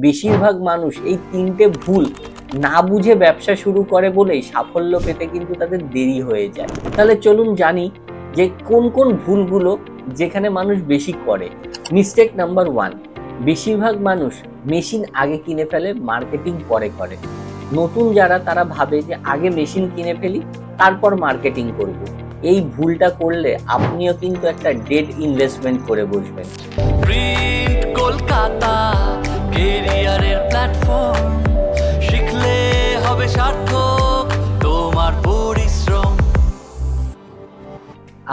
বেশিরভাগ মানুষ এই তিনটে ভুল না বুঝে ব্যবসা শুরু করে বলেই সাফল্য পেতে কিন্তু তাদের দেরি হয়ে যায়। তাহলে চলুন জানি যে কোন কোন ভুলগুলো যেখানে মানুষ বেশি করে। মিস্টেক নাম্বার ওয়ান বেশিরভাগ মানুষ মেশিন আগে কিনে ফেলে মার্কেটিং পরে করে। নতুন যারা, তারা ভাবে যে আগে মেশিন কিনে ফেলি, তারপর মার্কেটিং করব। এই ভুলটা করলে আপনিও কিন্তু একটা ডেড ইনভেস্টমেন্ট করে বসবেন। কলকাতা কেরিয়ারের প্ল্যাটফর্ম শিখলে হবে সার্থক তোমার পরিশ্রম।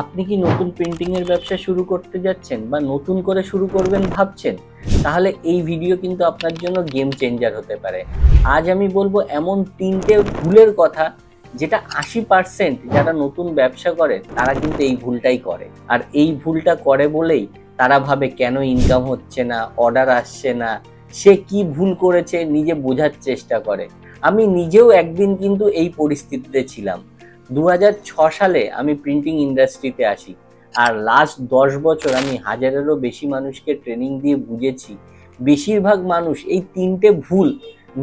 আপনি কি নতুন প্রিন্টিং এর ব্যবসা শুরু করতে যাচ্ছেন বা নতুন করে শুরু করবেন ভাবছেন? তাহলে এই ভিডিও কিন্তু আপনার জন্য গেম চেঞ্জার হতে পারে। আজ আমি বলব এমন তিনটে ভুলের কথা যেটা আশি পার্সেন্ট যারা নতুন ব্যবসা করে, তারা কিন্তু এই ভুলটাই করে। আর এই ভুলটা করে বলেই তারা ভাবে কেন ইনকাম হচ্ছে না অর্ডার আসছে না সে কি ভুল করেছে নিজে বোঝার চেষ্টা করে। আমি নিজেও একদিন কিন্তু এই পরিস্থিতিতে ছিলাম। দু সালে আমি প্রিন্টিং ইন্ডাস্ট্রিতে আসি আর লাস্ট দশ বছর আমি হাজারেরও বেশি মানুষকে ট্রেনিং দিয়ে বুঝেছি। বেশিরভাগ মানুষ এই তিনটে ভুল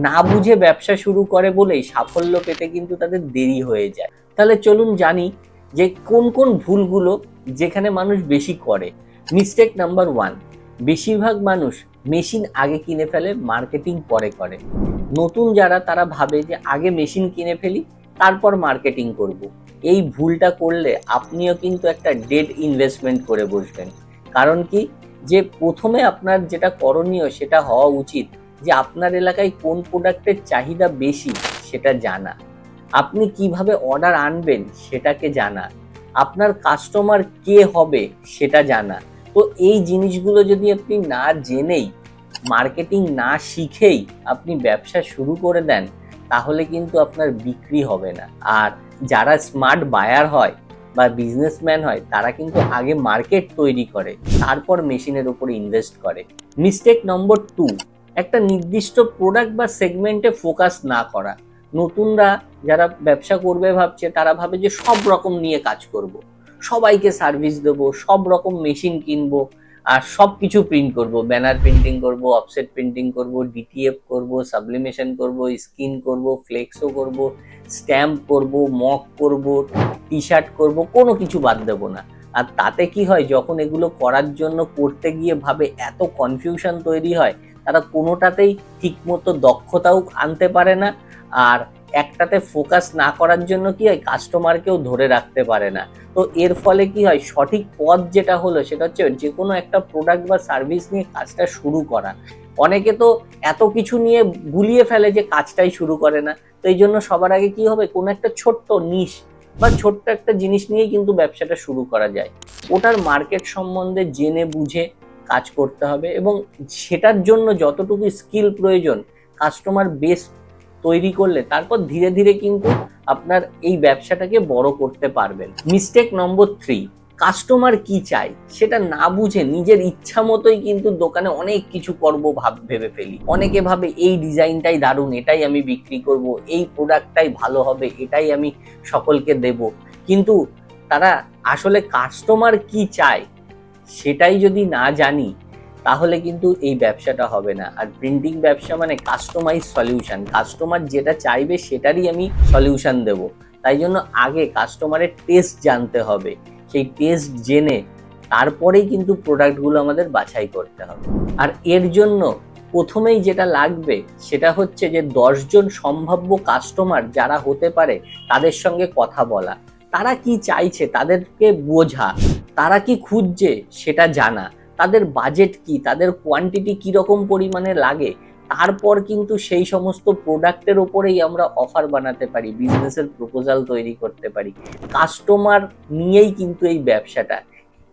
না বুঝে ব্যবসা শুরু করে বলেই সাফল্য পেতে কিন্তু তাদের দেরি হয়ে যায়। তাহলে চলুন জানি যে কোন কোন ভুলগুলো যেখানে মানুষ বেশি করে। মিস্টেক নাম্বার ওয়ান বেশিরভাগ মানুষ মেশিন আগে কিনে ফেলে মার্কেটিং পরে করে। নতুন যারা, তারা ভাবে যে আগে মেশিন কিনে ফেলি, তারপর মার্কেটিং করব। এই ভুলটা করলে আপনিও কিন্তু একটা ডেড ইনভেস্টমেন্ট করে বসবেন। কারণ কি? যে প্রথমে আপনার যেটা করণীয়, সেটা হওয়া উচিত। যে আপনার এলাকায় কোন প্রোডাক্টের চাহিদা বেশি, সেটা জানা। আপনি কীভাবে অর্ডার আনবেন, সেটাকে জানা। আপনার কাস্টমার কে হবে, সেটা জানা। তো এই জিনিসগুলো যদি আপনি না জেনেই মার্কেটিং না শিখেই আপনি ব্যবসা শুরু করে দেন, তাহলে কিন্তু আপনার বিক্রি হবে না। আর যারা স্মার্ট বায়ার হয় বা বিজনেসম্যান হয়, তারা কিন্তু আগে মার্কেট তৈরি করে, তারপর মেশিনের উপরে ইনভেস্ট করে। মিস্টেক নম্বর টু একটা নির্দিষ্ট প্রোডাক্ট বা সেগমেন্টে ফোকাস না করা। নতুনরা যারা ব্যবসা করবে ভাবছে, তারা ভাবে যে সব রকম নিয়ে কাজ করব। সবাইকে সার্ভিস দেবো, সব রকম মেশিন কিনবো, আর সব কিছু প্রিন্ট করব। ব্যানার প্রিন্টিং করব অফসেট প্রিন্টিং করব ডিটিএফ করব সাবলিমেশন করব স্কিন করব ফ্লেক্সও করব স্ট্যাম্প করব মক করব টি শার্ট করব, কোনো কিছু বাদ দেবো না। আর তাতে কি হয়, যখন এগুলো করার জন্য করতে গিয়ে ভাবে এত কনফিউশন তৈরি হয়, তারা কোনোটাতেই ঠিকমতো দক্ষতাও আনতে পারে না। আর একটাতে ফোকাস না করার জন্য কি হয়? কাস্টমারকেও ধরে রাখতে পারে না। তো এর ফলে কি হয়? সঠিক পথ যেটা হলো সেটা হচ্ছে যে কোনো একটা প্রোডাক্ট বা সার্ভিস নিয়ে কাজটা শুরু করা। অনেকে তো এত কিছু নিয়ে গুলিয়ে ফেলে যে কাজটাই শুরু করে না। তো এই জন্য সবার আগে কি হবে? কোনো একটা ছোট্ট নিশ বা ছোট্ট একটা জিনিস নিয়েই কিন্তু ব্যবসাটা শুরু করা যায়। ওটার মার্কেট সম্বন্ধে জেনে বুঝে কাজ করতে হবে এবং সেটার জন্য যতটুকু স্কিল প্রয়োজন কাস্টমার বেস তৈরি করলে তারপর ধীরে ধীরে কিন্তু আপনার এই ব্যবসাটাকে বড় করতে পারবেন। মিস্টেক নম্বর থ্রি কাস্টমার কি চাই সেটা না বুঝে নিজের ইচ্ছা মতোই কিন্তু দোকানে অনেক কিছু করব ভাব, ভেবে ফেলি। অনেকে ভাবে এই ডিজাইনটাই দারুণ, এটাই আমি বিক্রি করব, এই প্রোডাক্টটাই ভালো হবে, এটাই আমি সকলকে দেব। কিন্তু তারা আসলে কাস্টমার কি চায়, সেটাই যদি না জানি তাহলে কিন্তু এই ব্যবসাটা হবে না। আর প্রিন্টিং ব্যবসা মানে কাস্টমাইজ সলিউশন কাস্টমার যেটা চাইবে সেটারই আমি সলিউশন দেব। তাই জন্য আগে কাস্টমারের টেস্ট জানতে হবে। সেই টেস্ট জেনে তারপরেই কিন্তু প্রোডাক্টগুলো আমাদের বাছাই করতে হবে। আর এর জন্য প্রথমেই যেটা লাগবে সেটা হচ্ছে যে দশজন সম্ভাব্য কাস্টমার যারা হতে পারে তাদের সঙ্গে কথা বলা। তারা কি চাইছে তাদেরকে বোঝা। তারা কি খুঁজছে সেটা জানা। তাদের বাজেট কি? তাদের কোয়ান্টিটি কীরকম পরিমাণে লাগে? তারপর কিন্তু সেই সমস্ত প্রোডাক্টের ওপরেই আমরা অফার বানাতে পারি বিজনেসের প্রপোজাল তৈরি করতে পারি। কাস্টমার নিয়েই কিন্তু এই ব্যবসাটা।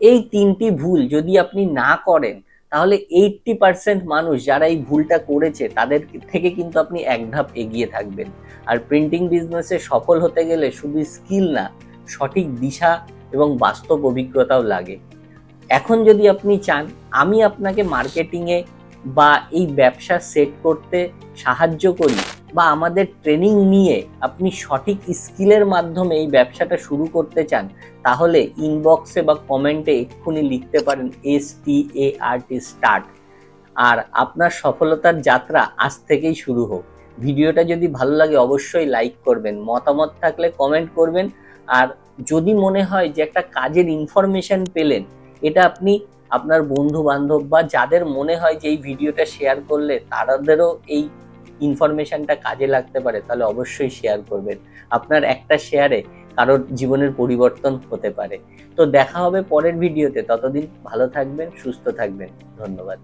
এই তিনটি ভুল যদি আপনি না করেন, তাহলে এইটটি পার্সেন্ট মানুষ যারা এই ভুলটা করেছে, তাদের থেকে কিন্তু আপনি এক ধাপ এগিয়ে থাকবেন। আর প্রিন্টিং বিজনেসে সফল হতে গেলে শুধু স্কিল না, সঠিক দিশা এবং বাস্তব অভিজ্ঞতাও লাগে। এখন যদি আপনি চান, আমি আপনাকে মার্কেটিংয়ে বা এই ব্যবসা সেট করতে সাহায্য করি বা আমাদের ট্রেনিং নিয়ে আপনি সঠিক স্কিলের মাধ্যমে এই ব্যবসাটা শুরু করতে চান, তাহলে ইনবক্সে বা কমেন্টে এক্ষুনি লিখতে পারেন এস টি এ আর টি স্টার্ট আর আপনার সফলতার যাত্রা আজ থেকেই শুরু হোক। ভিডিওটা যদি ভালো লাগে অবশ্যই লাইক করবেন, মতামত থাকলে কমেন্ট করবেন। আর যদি মনে হয় যে একটা কাজের ইনফরমেশন পেলেন এটা আপনি আপনার বন্ধু বান্ধব বা যাদের মনে হয় যে এই ভিডিওটা শেয়ার করলে তাদেরও এই ইনফরমেশনটা কাজে লাগতে পারে, তাহলে অবশ্যই শেয়ার করবেন। আপনার একটা শেয়ারে কারোর জীবনের পরিবর্তন হতে পারে। তো দেখা হবে পরের ভিডিওতে ততদিন ভালো থাকবেন, সুস্থ থাকবেন। ধন্যবাদ।